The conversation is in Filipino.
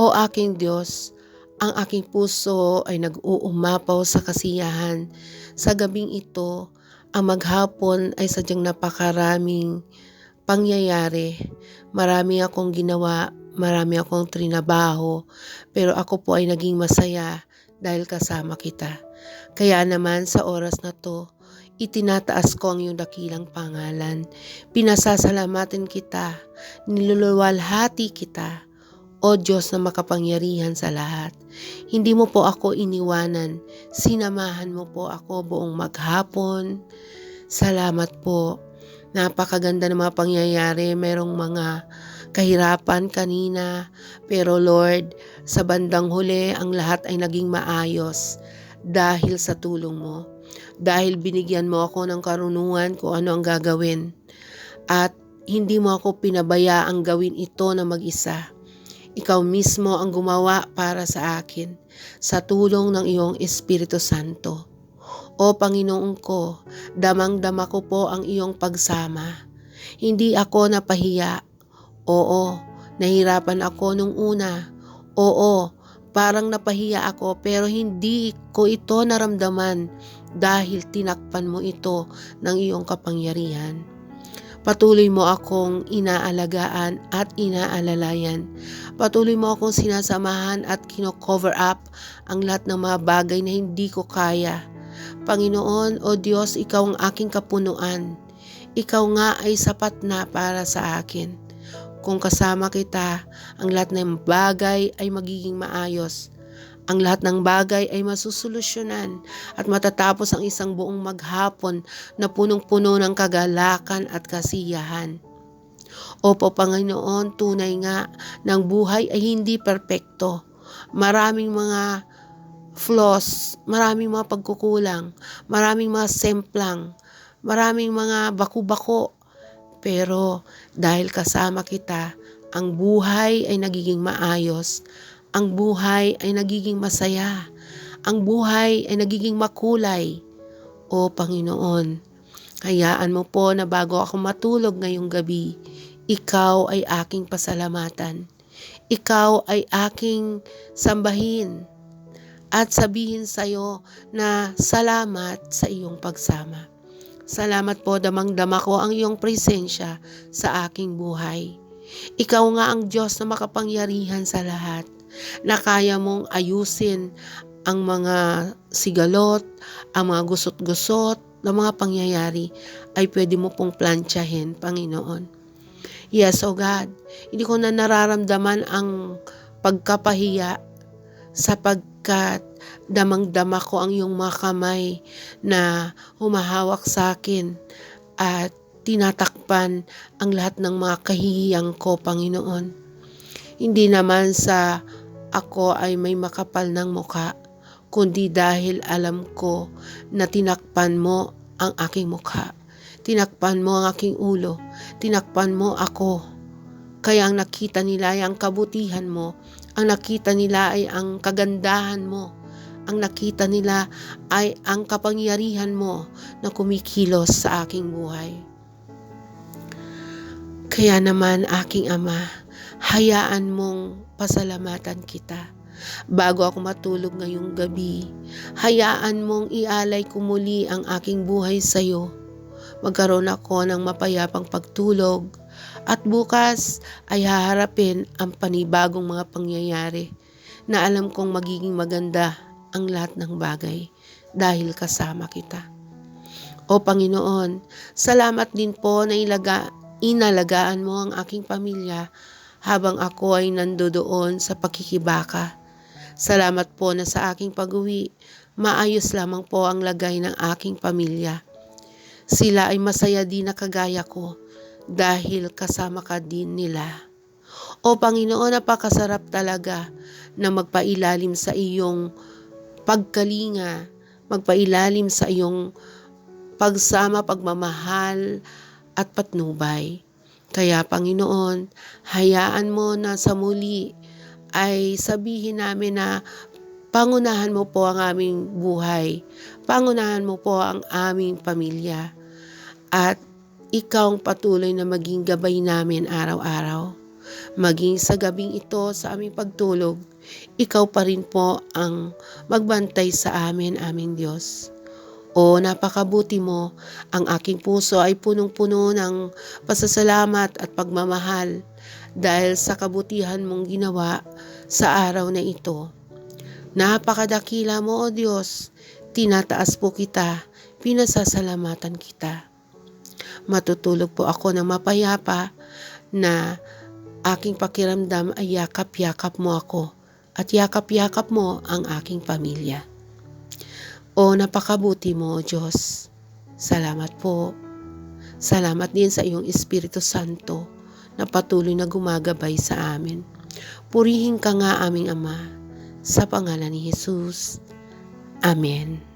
O aking Diyos, ang aking puso ay nag-uumapaw sa kasiyahan. Sa gabing ito, ang maghapon ay sadyang napakaraming pangyayari. Marami akong ginawa, marami akong trinabaho, pero ako po ay naging masaya dahil kasama kita. Kaya naman sa oras na to, itinataas ko ang iyong dakilang pangalan. Pinasasalamatin kita, niluluwalhati kita, o Diyos na makapangyarihan sa lahat. Hindi mo po ako iniwanan, sinamahan mo po ako buong maghapon. Salamat po. Napakaganda ng mga pangyayari, merong mga kahirapan kanina, pero Lord, sa bandang huli, ang lahat ay naging maayos dahil sa tulong mo. Dahil binigyan mo ako ng karunungan kung ano ang gagawin. At hindi mo ako pinabayaang gawin ito na mag-isa ikaw mismo ang gumawa para sa akin sa tulong ng iyong Espiritu Santo. O Panginoon ko, damang-dama ko po ang iyong pagsama. Hindi ako napahiya. Oo, nahirapan ako nung una. Oo, parang napahiya ako pero hindi ko ito naramdaman dahil tinakpan mo ito ng iyong kapangyarihan. Patuloy mo akong inaalagaan at inaalalayan. Patuloy mo akong sinasamahan at kino-cover up ang lahat ng mga bagay na hindi ko kaya. Panginoon o Diyos, Ikaw ang aking kapunuan. Ikaw nga ay sapat na para sa akin. Kung kasama kita, ang lahat ng bagay ay magiging maayos ang lahat ng bagay ay masusolusyonan at matatapos ang isang buong maghapon na punong-puno ng kagalakan at kasiyahan. Opo Panginoon, tunay nga ng buhay ay hindi perpekto. Maraming mga flaws, maraming mga pagkukulang, maraming mga semplang, maraming mga baku-bako. Pero dahil kasama kita, ang buhay ay nagiging maayos ang buhay ay nagiging masaya. Ang buhay ay nagiging makulay. O Panginoon, hayaan mo po na bago ako matulog ngayong gabi, ikaw ay aking pasalamatan. Ikaw ay aking sambahin at sabihin sa iyo na salamat sa iyong pagsama. Salamat po damang-dama ko ang iyong presensya sa aking buhay. Ikaw nga ang Diyos na makapangyarihan sa lahat na kaya mong ayusin ang mga sigalot, ang mga gusot-gusot ng mga pangyayari ay pwede mo pong plantsahin, Panginoon. Yes, O oh God, hindi ko na nararamdaman ang pagkapahiya sapagkat damang-dama ko ang iyong mga kamay na humahawak sa akin at tinatakpan ang lahat ng mga kahihiyang ko, Panginoon. Hindi naman sa ako ay may makapal ng muka, kundi dahil alam ko na tinakpan mo ang aking mukha. Tinakpan mo ang aking ulo. Tinakpan mo ako. Kaya ang nakita nila ay ang kabutihan mo. Ang nakita nila ay ang kagandahan mo. Ang nakita nila ay ang kapangyarihan mo na kumikilos sa aking buhay. Kaya naman aking Ama, hayaan mong pasalamatan kita. Bago ako matulog ngayong gabi, hayaan mong ialay ko muli ang aking buhay sa iyo. Magkaroon ako ng mapayapang pagtulog at bukas ay haharapin ang panibagong mga pangyayari na alam kong magiging maganda ang lahat ng bagay dahil kasama kita. O Panginoon, salamat din po na ilaga, inalagaan mo ang aking pamilya habang ako ay nandoon sa pakikibaka. Salamat po na sa aking pag-uwi, maayos lamang po ang lagay ng aking pamilya. Sila ay masaya din na kagaya ko dahil kasama ka din nila. O Panginoon, napakasarap talaga na magpailalim sa iyong pagkalinga, magpailalim sa iyong pagsama, pagmamahal at patnubay. Kaya Panginoon, hayaan mo na sa muli ay sabihin namin na pangunahan mo po ang aming buhay. Pangunahan mo po ang aming pamilya. At ikaw ang patuloy na maging gabay namin araw-araw. Maging sa gabing ito sa aming pagtulog, ikaw pa rin po ang magbantay sa amin, aming Diyos. O napakabuti mo, ang aking puso ay punong-puno ng pasasalamat at pagmamahal dahil sa kabutihan mong ginawa sa araw na ito. Napakadakila mo, O Diyos, tinataas po kita, pinasasalamatan kita. Matutulog po ako ng mapayapa na aking pakiramdam ay yakap-yakap mo ako at yakap-yakap mo ang aking pamilya. O napakabuti mo, Diyos. Salamat po. Salamat din sa iyong Espiritu Santo na patuloy na gumagabay sa amin. Purihin ka nga aming Ama sa pangalan ni Jesus. Amen.